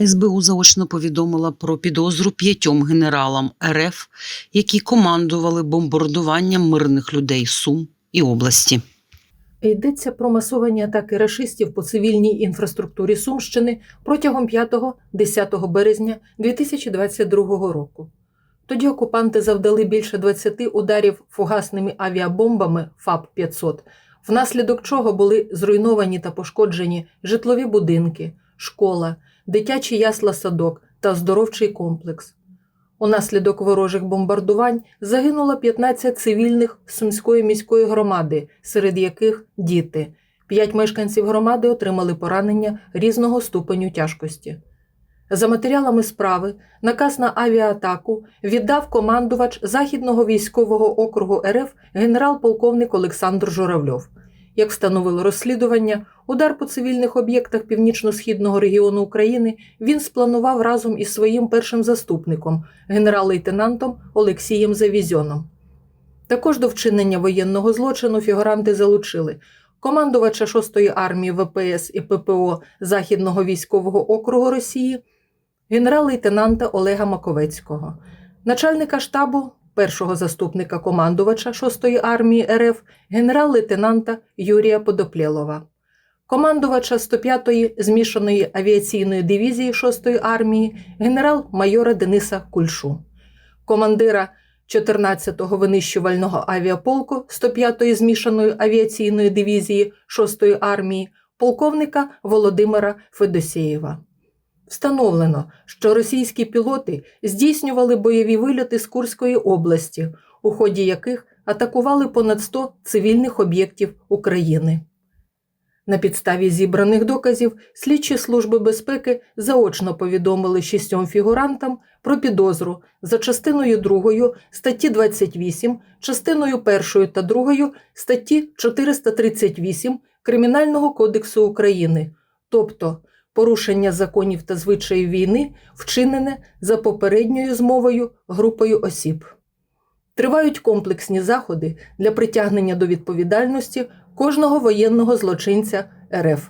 СБУ заочно повідомила про підозру п'ятьом генералам РФ, які командували бомбардуванням мирних людей Сум і області. Йдеться про масовані атаки рашистів по цивільній інфраструктурі Сумщини протягом 5-10 березня 2022 року. Тоді окупанти завдали більше 20 ударів фугасними авіабомбами ФАП-500, внаслідок чого були зруйновані та пошкоджені житлові будинки, школа, дитячий ясла-садок та оздоровчий комплекс. Унаслідок ворожих бомбардувань загинуло 15 цивільних Сумської міської громади, серед яких діти. П'ять мешканців громади отримали поранення різного ступеню тяжкості. За матеріалами справи, наказ на авіаатаку віддав командувач Західного військового округу РФ генерал-полковник Олександр Журавльов. Як встановило розслідування, удар по цивільних об'єктах північно-східного регіону України він спланував разом із своїм першим заступником, генерал-лейтенантом Олексієм Завізьоном. Також до вчинення воєнного злочину фігуранти залучили командувача 6-ї армії ВПС і ППО Західного військового округу Росії, генерал-лейтенанта Олега Маковецького, начальника штабу першого заступника командувача 6-ї армії РФ генерал-лейтенанта Юрія Подоплєлова, командувача 105-ї змішаної авіаційної дивізії 6-ї армії генерал-майора Дениса Кульшу, командира 14-го винищувального авіаполку 105-ї змішаної авіаційної дивізії 6-ї армії полковника Володимира Федосєєва. Встановлено, що російські пілоти здійснювали бойові вильоти з Курської області, у ході яких атакували понад 100 цивільних об'єктів України. На підставі зібраних доказів слідчі служби безпеки заочно повідомили шістьом фігурантам про підозру за частиною 2 статті 28, частиною 1 та 2 статті 438 Кримінального кодексу України, тобто порушення законів та звичаїв війни, вчинене за попередньою змовою групою осіб. Тривають комплексні заходи для притягнення до відповідальності кожного воєнного злочинця РФ.